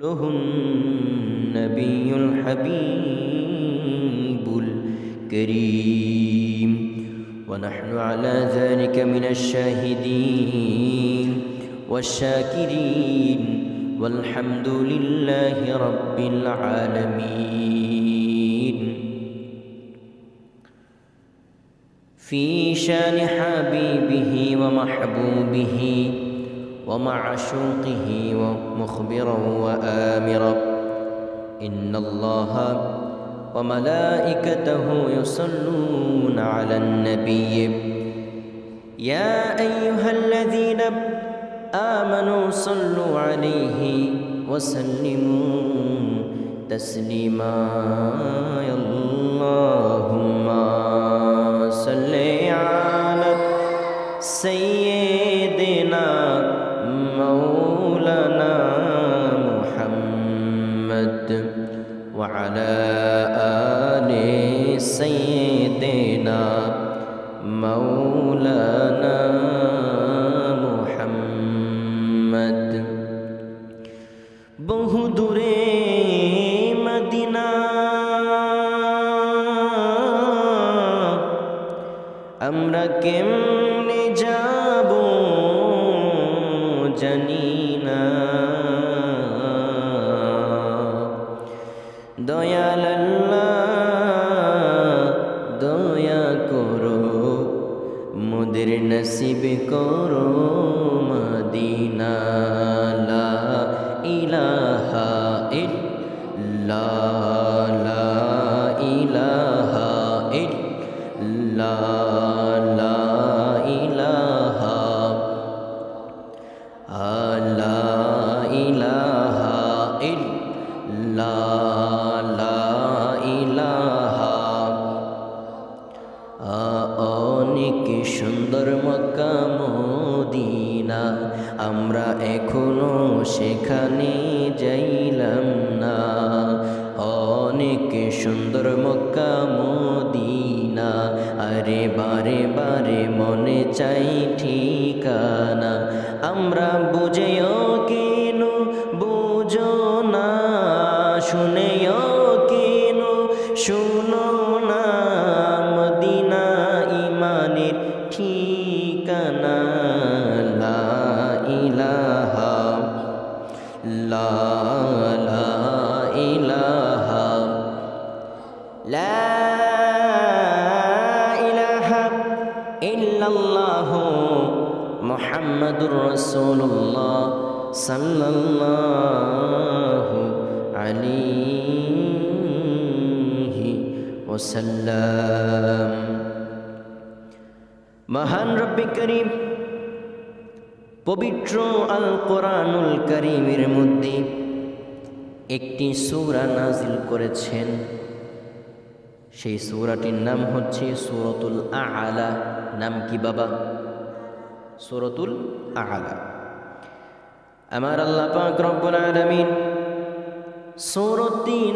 له النبي الحبيب الكريم. ونحن على ذلك من الشاهدين والشاكرين. والحمد لله رب العالمين. في شان حبيبه ومحبوبه ومعشوقه ومخبرا وآمرا. إن الله وملائكته يصلون على النبي. يا أيها الذين آمنوا صلوا عليه وسلموا تسليما. يا اللهم وعلى آل سيدنا مولانا محمد বহু দূরে মদিনা আমরা কেমনে যাব জানি না দয়াল আল্লাহ দয়া করো মোদের নসিব করো মদিনা লা ইলাহা ইল্লাল্লাহ। আমরা এখনও সেখানে যাইলাম না। অনেক সুন্দর মক্কা, মদিনা। আরে বারে বারে মনে চাই ঠিকানা। আমরা বুঝেও কেন মুহাম্মাদুর রাসূলুল্লাহ সাল্লাল্লাহু আলাইহি ওয়াসাল্লাম। মহান রব্বি করিম পবিত্র আল কোরআনুল করিমের মধ্যে একটি সূরা নাজিল করেছেন। সেই সূরাটির নাম হচ্ছে সূরাতুল আলা। নাম কি বাবা? সূরাতুল আলা। আমার আল্লাহ পাক রব্বুল আলামিন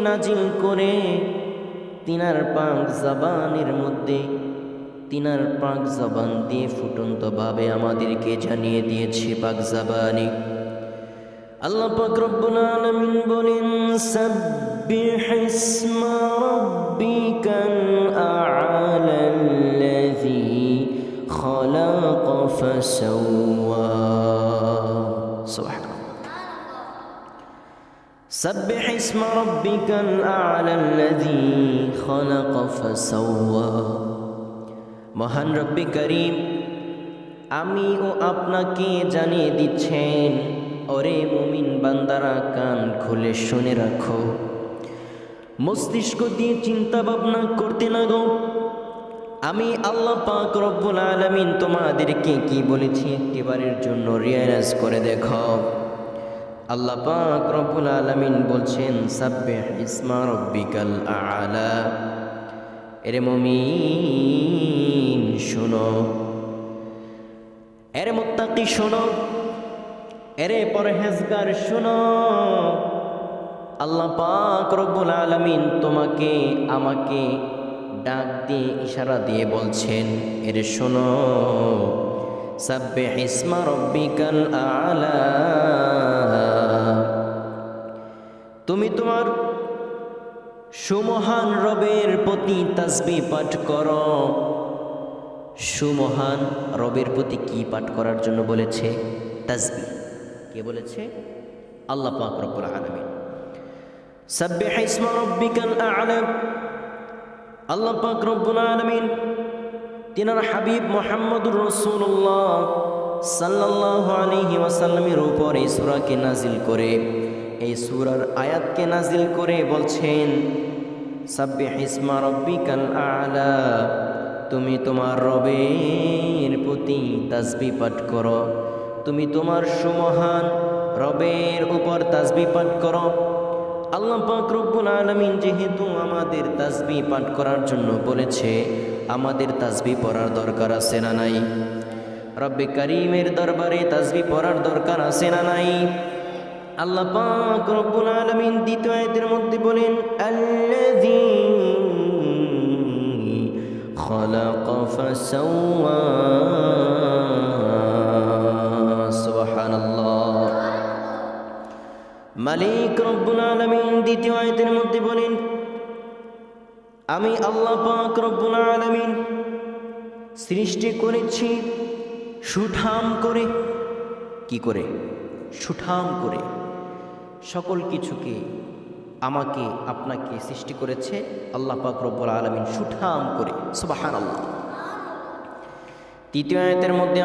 নাজিল করে তিনার পাক জবানের মধ্যে তিনার পাক জবান দিয়ে ফুটন্তভাবে আমাদেরকে জানিয়ে দিয়েছে পাক জবানি। আল্লাহ পাক রব্বুল আলামিন বলেন, সাব্বিহ ইসমা রাব্বিকাল আ'লা খলাক ফাসাওয়া। সুবহানাল্লাহ। সাব্বিহ ইসমা রাব্বিকাল আ'লা খলাক ফাসাওয়া। মহান রব্বি করিম, আমি ও আপনাকে জানিয়ে দিচ্ছেন, ওরে মুমিন বান্দারা, কান খুলে শুনে রাখো। মস্তিষ্ক দিয়ে চিন্তা ভাবনা করতে লাগো। আমি আল্লাহ পাক রব্বুল আলামিন তোমাদেরকে কি বলেছি একটিবারের জন্য রিয়ালাইজ করে দেখো। আল্লাহ পাক রব্বুল আলামিন বলছেন, সাব্বিহ ইসমা রব্বিকাল আলা। এরে মুমিন, শোনো। এরে মুত্তাকি, শোনো। এরে পরহেজগার, শোনো। আল্লাহ পাক রব্বুল আলামিন তোমাকে, আমাকে ডাক দিয়ে ইশারা দিয়ে বলছেন, এরে শোনো। সাব্বিহ ইসমা রব্বিকাল আলা। তুমি তোমার সুমহান রবের প্রতি তাসবি পাঠ কর। সুমহান রবের প্রতি কি পাঠ করার জন্য বলেছে? তাসবি কে বলেছে? আল্লাহ পাক রব্বুল আলামিন। সাব্বিহ ইসমা রাব্বিকাল আ'লা। আল্লাহ পাক রব্বুল আলামিন তিনার হাবিব মোহাম্মদুর রসুল্লাহ সাল্লাহ আলহি ওয়াসাল্লামের উপর এই সুরাকে নাজিল করে, এই সুরার আয়াতকে নাজিল করে বলছেন আলা। তুমি তোমার রবের প্রতি তাসবি পাঠ করো। তুমি তোমার সুমহান রবের উপর তাসবি পাঠ করো। আল্লাহ পাক রব্বুল আলামিন যেহেতু আমাদের তাসবি পাঠ করার জন্য বলেছে, আমাদের তাসবি পড়ার দরকার আছে না নাই? রব্বে করিমের দরবারে তাসবি পড়ার দরকার আছে না নাই? আল্লাহ পাক রব্বুল আলামিন দ্বিতীয় আয়াতের মধ্যে বলেন আল্লাযী خلق فسوى سبحان الله মালিক রব্বুল আলামিন দ্বিতীয় আয়াতের মধ্যে বলেন আমি আল্লাহ পাক রব্বুল আলামিন সৃষ্টি করেছি সুঠাম করে কি করে সুঠাম করে সকল কিছুকে আমাকে, আপনাকে সৃষ্টি করেছে আল্লাহ পাক রব্বুল আলমিন সুঠাম করে। সুবহানাল্লাহ। তৃতীয় আয়তের মধ্যে